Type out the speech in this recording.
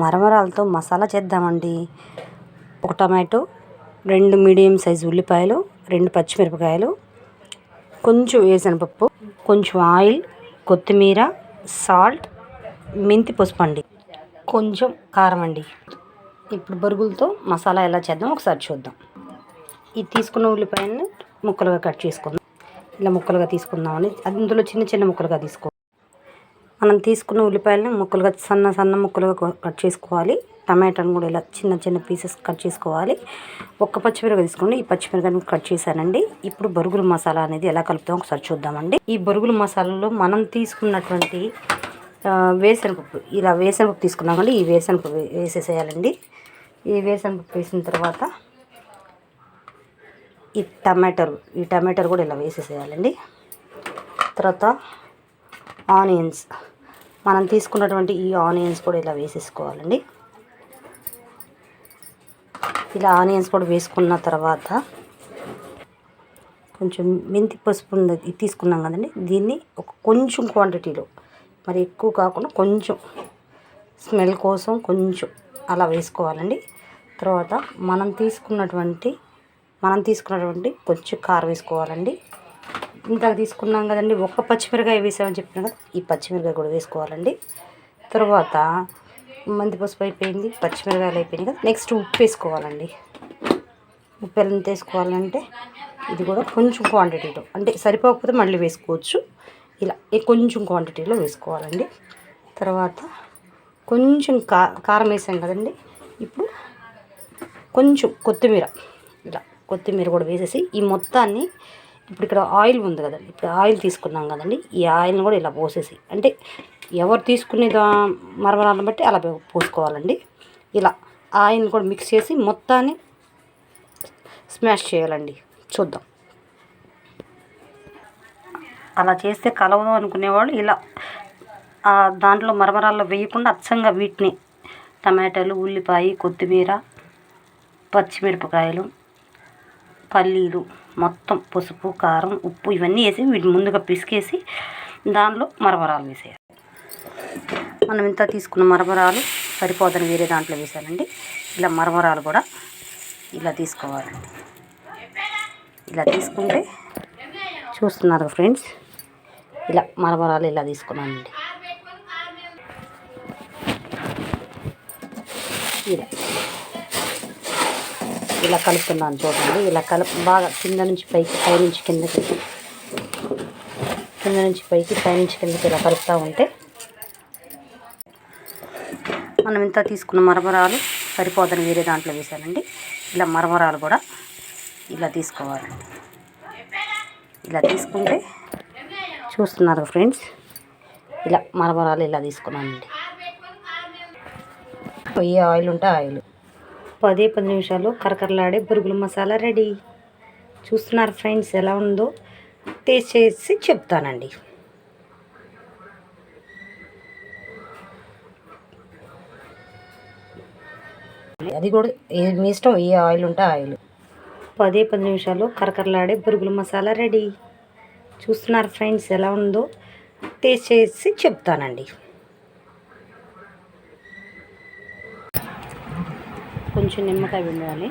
మరమరాలతో మసాలా చేద్దామండి. ఒక టమాటో రెండు మీడియం సైజు ఉల్లిపాయలు రెండు పచ్చిమిరపకాయలు కొంచెం వేసనపప్పు కొంచెం ఆయిల్ కొత్తిమీర సాల్ట్ మెంతి పసుపు అండి కొంచెం కారం అండి. ఇప్పుడు బరుగులతో మసాలా ఎలా చేద్దాం ఒకసారి చూద్దాం. ఇది తీసుకున్న ఉల్లిపాయని ముక్కలుగా కట్ చేసుకుందాం. ఇలా ముక్కలుగా తీసుకుందామని అందులో చిన్న చిన్న ముక్కలుగా తీసుకో మనం తీసుకున్న ఉల్లిపాయలని ముక్కలుగా సన్న సన్న ముక్కలుగా కట్ చేసుకోవాలి. టమాటాను కూడా ఇలా చిన్న చిన్న పీసెస్ కట్ చేసుకోవాలి. ఒక్క పచ్చిమిరగ తీసుకోండి. ఈ పచ్చిమిరపకాయని కట్ చేశానండి. ఇప్పుడు బరుగుల మసాలా అనేది ఎలా కలుపుతాం ఒకసారి చూద్దామండి. ఈ బరుగుల మసాలాలో మనం తీసుకున్నటువంటి వేసనపప్పు ఇలా వేసనపప్పు తీసుకున్నాం కానీ ఈ వేసనపప్పు వేసేసేయాలండి. ఈ వేసనపప్పు వేసిన తర్వాత ఈ టమాటాలు ఈ టమాటర్ కూడా ఇలా వేసేసేయాలండి. తర్వాత ఆనియన్స్ మనం తీసుకున్నటువంటి ఈ ఆనియన్స్ కూడా ఇలా వేసేసుకోవాలండి. ఇలా ఆనియన్స్ కూడా వేసుకున్న తర్వాత కొంచెం మెంతి పసుపు తీసుకున్నాం కదండి. దీన్ని ఒక కొంచెం క్వాంటిటీలో మరి ఎక్కువ కాకుండా కొంచెం స్మెల్ కోసం కొంచెం అలా వేసుకోవాలండి. తర్వాత మనం తీసుకున్నటువంటి మనం తీసుకున్నటువంటి కొంచెం కారం వేసుకోవాలండి. ఇందాక తీసుకున్నాం కదండి ఒక్క పచ్చిమిరకాయ వేసామని చెప్పిన కదా ఈ పచ్చిమిరకాయ కూడా వేసుకోవాలండి. తర్వాత మంది పసుపు అయిపోయింది పచ్చిమిరకాయలు అయిపోయింది కదా నెక్స్ట్ ఉప్పు వేసుకోవాలండి. ఉప్పు ఎంత వేసుకోవాలంటే ఇది కూడా కొంచెం క్వాంటిటీలో అంటే సరిపోకపోతే మళ్ళీ వేసుకోవచ్చు. ఇలా కొంచెం క్వాంటిటీలో వేసుకోవాలండి. తర్వాత కొంచెం కా కారం వేసాం కదండి ఇప్పుడు కొంచెం కొత్తిమీర ఇలా కొత్తిమీర కూడా వేసేసి ఈ మొత్తాన్ని ఇప్పుడు ఇక్కడ ఆయిల్ ఉంది కదండి. ఇప్పుడు ఆయిల్ తీసుకున్నాం కదండి. ఈ ఆయిల్ని కూడా ఇలా పోసేసి అంటే ఎవరు తీసుకునే దా మరమరాలను బట్టి అలా పోసుకోవాలండి. ఇలా ఆయిల్ని కూడా మిక్స్ చేసి మొత్తాన్ని స్మాష్ చేయాలండి. చూద్దాం. అలా చేస్తే కలవదు అనుకునేవాళ్ళు ఇలా దాంట్లో మరమరాల్లో వేయకుండా అచ్చంగా వీటిని టమాటాలు ఉల్లిపాయ కొత్తిమీర పచ్చిమిరపకాయలు పల్లీలు మొత్తం పసుపు కారం ఉప్పు ఇవన్నీ వేసి వీటిని ముందుగా పిసికేసి దానిలో మరమరాలు వేసేయాలి. మనం ఇంత తీసుకున్న మరమరాలు సరిపోదని వేరే దాంట్లో వేసానండి. ఇలా మరమరాలు కూడా ఇలా తీసుకోవాలండి ఇలా తీసుకుంటే చూస్తున్నారు ఫ్రెండ్స్ ఇలా మరమరాలు ఇలా తీసుకున్నానండి. ఇలా. ఇలా కలుపుతున్నాను చూడండి. ఇలా కలుపు బాగా కింద నుంచి పైకి పై నుంచి కిందకి కింద నుంచి పైకి పై నుంచి కిందకి ఇలా కలుపుతూ ఉంటే మనం ఇంత తీసుకున్న మరమరాలు సరిపోదని వేరే దాంట్లో వేసానండి ఇలా మరమరాలు కూడా ఇలా తీసుకోవాలండి ఇలా తీసుకుంటే చూస్తున్నారు ఫ్రెండ్స్. ఇలా మరమరాలు ఇలా తీసుకున్నానండి. పొయ్యి ఆయిల్ ఉంటే ఆయిల్. పదే పది నిమిషాలు కరకరలాడే బురుగుల మసాలా రెడీ. చూస్తున్నారు ఫ్రెండ్స్ ఎలా ఉందో? టేస్ట్ చేసి చెప్తానండి. అది కూడా మీ ఇష్టం? ఏ ఆయిల్ ఉంటే ఆయిల్. పదే పది నిమిషాలు కరకరలాడే బురుగుల మసాలా రెడీ. చూస్తున్నారు ఫ్రెండ్స్ ఎలా ఉందో? టేస్ట్ చేసి చెప్తానండి. కొంచెం నిమ్మకాయ పిండాలి.